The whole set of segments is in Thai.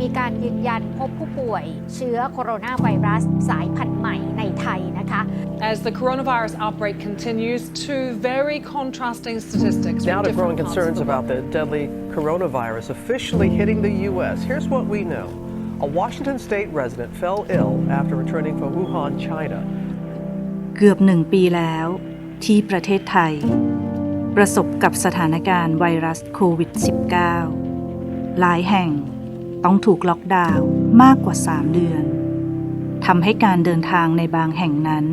มีการยืนยันพบผู้ป่วยเชื้อโคโรนาไวรัสสายพันธุ์ใหม่ในไทยนะคะ As the coronavirus outbreak continues, two very contrasting statistics. from Now to different growing parts of concerns the about the deadly coronavirus officially hitting the U.S. Here's what we know. A Washington state resident fell ill after returning from Wuhan, China. เกือบหนึ่งปีแล้ว ที่ประเทศไทย ประสบกับสถานการณ์ไวรัสโควิด -19 หลายแห่ง ต้องถูกล็อกดาวน์มากกว่า 3 เดือนทำให้การเดินทางในบางแห่งนั้น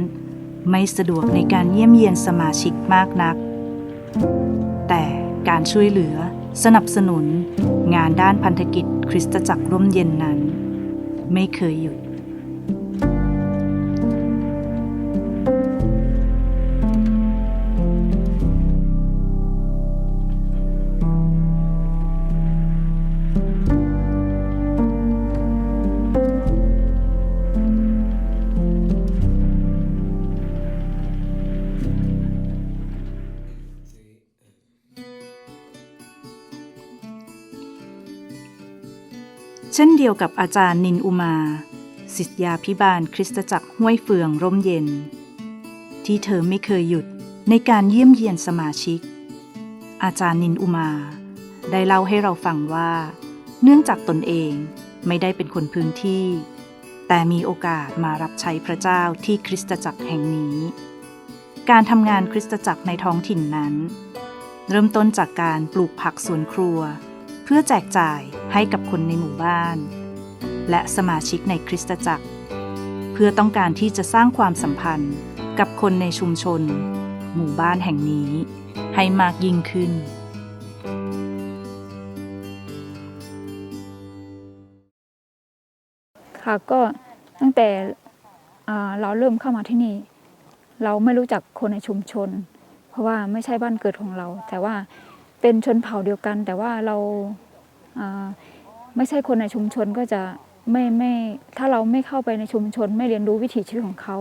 ไม่สะดวกในการเยี่ยมเยียนสมาชิกมากนัก แต่การช่วยเหลือสนับสนุน งานด้านพันธกิจคริสตจักรร่มเย็นนั้น ไม่เคยหยุด เดียวกับอาจารย์นินอุมาศิษยาพิบาลคริสตจักรห้วยเฟืองร่มเย็น ที่เธอไม่เคยหยุดในการเยี่ยมเยียนสมาชิก อาจารย์นินอุมา ได้เล่าให้เราฟังว่า เนื่องจากตนเองไม่ได้เป็นคนพื้นที่ แต่มีโอกาสมารับใช้พระเจ้าที่คริสตจักรแห่งนี้ การทำงานคริสตจักรในท้องถิ่นนั้น เริ่มต้นจากการปลูกผักสวนครัว เพื่อแจกจ่ายให้กับคนในหมู่บ้าน และสมาชิกในคริสตจักร เพื่อต้องการที่จะสร้างความสัมพันธ์กับคนในชุมชน หมู่บ้านแห่งนี้ให้มากยิ่งขึ้น ค่ะก็ตั้งแต่เราเริ่มเข้ามาที่นี่ เราไม่รู้จักคนในชุมชน เพราะว่าไม่ใช่บ้านเกิดของเรา แต่ว่า เป็นชนเผ่าเดียวกัน แต่ว่าเราไม่ใช่คนในชุมชนก็จะไม่ไม่ถ้าเราไม่เข้าไปในชุมชน ไม่เรียนรู้วิถีชีวิตของเขา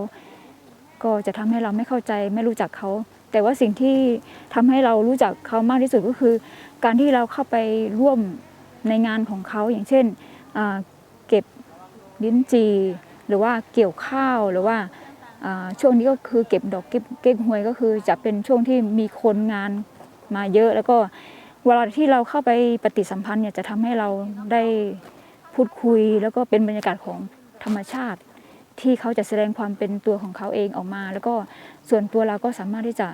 ก็จะทำให้เราไม่เข้าใจไม่รู้จักเขา แต่ว่าสิ่งที่ทำให้เรารู้จักเขามากที่สุดก็คือ การที่เราเข้าไปร่วมในงานของเขาอย่างเช่นเก็บลิ้นจี หรือว่าเกี่ยวข้าวหรือว่าอ่าช่วงนี้ก็คือเก็บดอกเก็บเก้งหวยก็คือจะเป็นช่วงที่มีคนงาน มาเยอะ แล้วก็เวลาที่เราเข้าไปปฏิสัมพันธ์เนี่ยจะทำให้เราได้พูดคุย แล้วก็เป็นบรรยากาศของธรรมชาติ ที่เขาจะแสดงความเป็นตัวของเขาเองออกมา แล้วก็ส่วนตัวเราก็สามารถที่จะ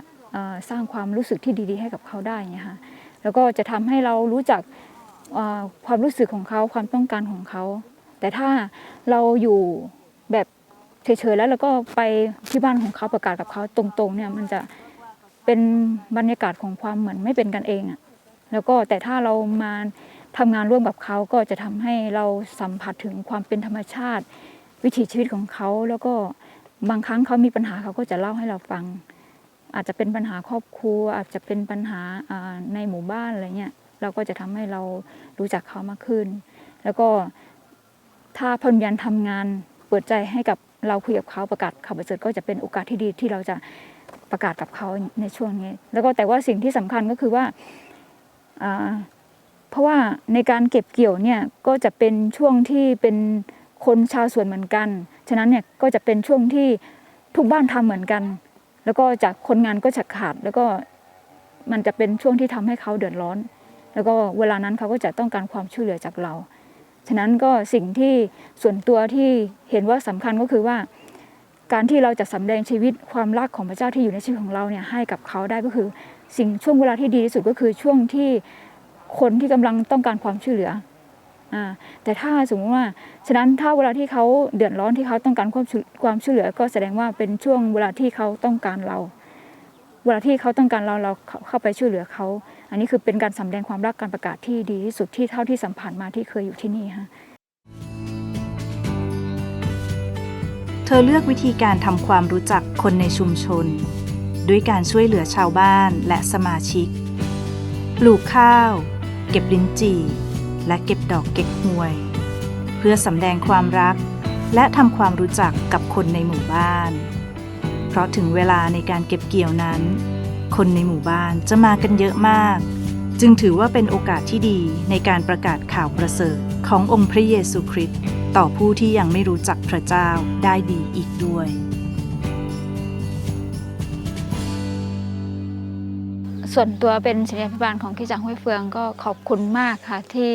สร้างความรู้สึกที่ดี ๆ ให้กับเขาได้เนี่ยค่ะแล้วก็จะทำให้เรารู้จักความรู้สึกของเขาความต้องการของเขา แต่ถ้าเราอยู่แบบเฉยๆแล้วเราก็ไปที่บ้านของเขาประกาศกับเขาตรงๆเนี่ยมันจะ เป็นบรรยากาศของความเหมือนไม่เป็นกันเองอะแล้วก็แต่ถ้าเรามาทำงานร่วมกับเขาก็จะทำให้เราสัมผัสถึงความเป็นธรรมชาติ วิถีชีวิตของเขา แล้วก็บางครั้งเขามีปัญหาเขาก็จะเล่าให้เราฟัง อาจจะเป็นปัญหาครอบครัว อาจจะเป็นปัญหาในหมู่บ้านอะไรเงี้ยเราก็จะทำให้เรารู้จักเขามากขึ้น แล้วก็ถ้าพนยันทำงานเปิดใจให้กับเราคุยกับเขาประกาศข่าวประเสริฐก็จะเป็นโอกาสที่ดีที่เราจะ ประกาศกับเขาในช่วงนี้ แล้วก็แต่ว่าสิ่งที่สำคัญก็คือว่าเพราะว่าในการเก็บเกี่ยวเนี่ยก็จะเป็นช่วงที่เป็นคนชาวสวนเหมือนกัน ฉะนั้นเนี่ยก็จะเป็นช่วงที่ทุกบ้านทำเหมือนกัน แล้วก็จากคนงานก็จะขาด แล้วก็มันจะเป็นช่วงที่ทำให้เขาเดือดร้อน แล้วก็เวลานั้นเขาก็จะต้องการความช่วยเหลือจากเรา ฉะนั้นก็สิ่งที่ส่วนตัวที่เห็นว่าสำคัญก็คือว่า การที่เราจะสำแดงชีวิตความรักของพระเจ้าที่อยู่ในชีวิตของเราเนี่ยให้กับเขาได้ก็คือ สิ่งช่วงเวลาที่ดีที่สุดก็คือช่วงที่คนที่กำลังต้องการความช่วยเหลืออ่าแต่ถ้าสมมติว่าฉะนั้นถ้าเวลาที่เขาเดือดร้อนที่เขาต้องการความช่วยความช่วยเหลือ ก็แสดงว่าเป็นช่วงเวลาที่เขาต้องการเรา เวลาที่เขาต้องการเราเราเข้าเข้าไปช่วยเหลือเขา อันนี้คือเป็นการสำแดงความรักการประกาศที่ดีที่สุดที่เท่าที่สัมผัสมาที่เคยอยู่ที่นี่ค่ะ ธอเลือกวิธีการทำความรู้จักคนในชุมชน ด้วยการช่วยเหลือชาวบ้านและสมาชิก ปลูกข้าว เก็บลิ้นจี่ และเก็บดอกเก็กฮวย เพื่อสำแดงความรัก และทำความรู้จักกับคนในหมู่บ้าน เพราะถึงเวลาในการเก็บเกี่ยวนั้น คนในหมู่บ้านจะมากันเยอะมาก จึงถือว่าเป็นโอกาสที่ดีในการประกาศข่าวประเสริฐขององค์พระเยซูคริสต์ ต่อผู้ที่ยังไม่รู้จักพระเจ้าได้ดีอีกด้วย ส่วนตัวเป็นศิลปิบาลของที่จังห้วยเฟืองก็ขอบคุณมากค่ะที่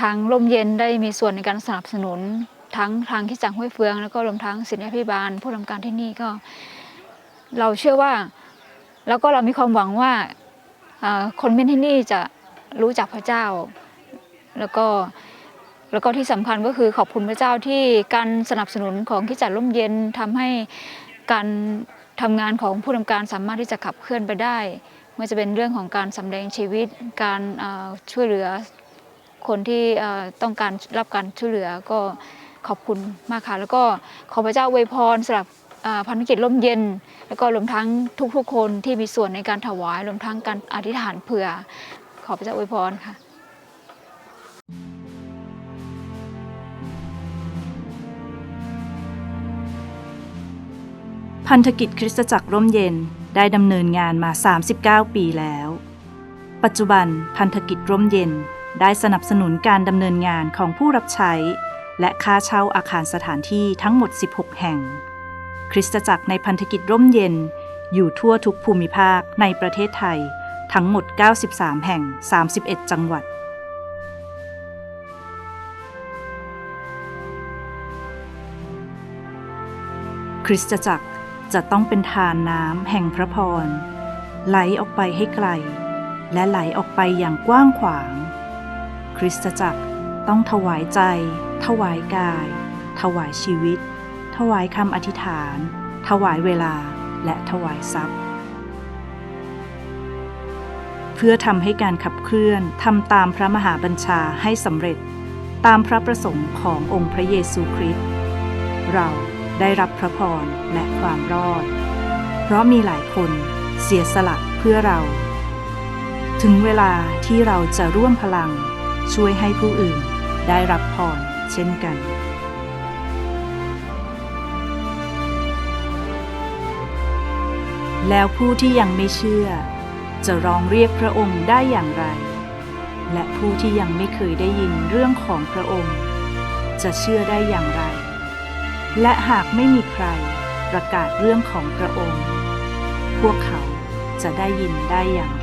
ทางร่มเย็นได้มีส่วนในการสนับสนุนทั้งทางที่จังห้วยเฟือง แล้วก็รวมทั้งศิลปิบาลผู้ทำการที่นี่ก็ เราเชื่อว่า แล้วก็เรามีความหวังว่าอ่าคนเม่นที่นี่จะรู้จักพระเจ้า แล้วก็ แล้วก็ที่สำคัญก็คือขอบคุณพระเจ้าที่การสนับสนุนของที่จัดร่มเย็นทำให้การทำงานของผู้ทำการสามารถที่จะขับเคลื่อนไปได้ไม่ว่าจะเป็นเรื่องของการสำแดงชีวิต การช่วยเหลือคนที่ต้องการรับการช่วยเหลือก็ขอบคุณมากค่ะ แล้วก็ขอพระเจ้าอวยพรสำหรับพันธกิจร่มเย็น แล้วก็รวมทั้งทุกๆคนที่มีส่วนในการถวายรวมทั้งการอธิษฐานเผื่อ ขอพระเจ้าอวยพรค่ะ พันธกิจคริสตจักรร่มเย็นได้ดำเนินงานมา 39 ปีแล้ว ปัจจุบันพันธกิจร่มเย็นได้สนับสนุนการดำเนินงานของผู้รับใช้ และค่าเช่าอาคารสถานที่ทั้งหมด 16 แห่ง คริสตจักรในพันธกิจร่มเย็น อยู่ทั่วทุกภูมิภาคในประเทศไทย ทั้งหมด 93 แห่ง 31 จังหวัดคริสตจักร จะต้องเป็นทานน้ำแห่งพระพร ไหลออกไปให้ไกล และไหลออกไปอย่างกว้างขวาง คริสตจักรต้องถวายใจ ถวายกาย ถวายชีวิต ถวายคำอธิษฐาน ถวายเวลาและถวายทรัพย์ เพื่อทำให้การขับเคลื่อนทำตามพระมหาบัญชาให้สำเร็จ ตามพระประสงค์ขององค์พระเยซูคริสต์เรา ได้รับพระพรและความรอด เพราะมีหลายคนเสียสละเพื่อเรา ถึงเวลาที่เราจะร่วมพลังช่วยให้ผู้อื่นได้รับพรเช่นกัน แล้วผู้ที่ยังไม่เชื่อ จะร้องเรียกพระองค์ได้อย่างไร และผู้ที่ยังไม่เคยได้ยินเรื่องของพระองค์ จะเชื่อได้อย่างไร และหากไม่มีใครประกาศเรื่องของพระองค์ พวกเขาจะได้ยินได้อย่าง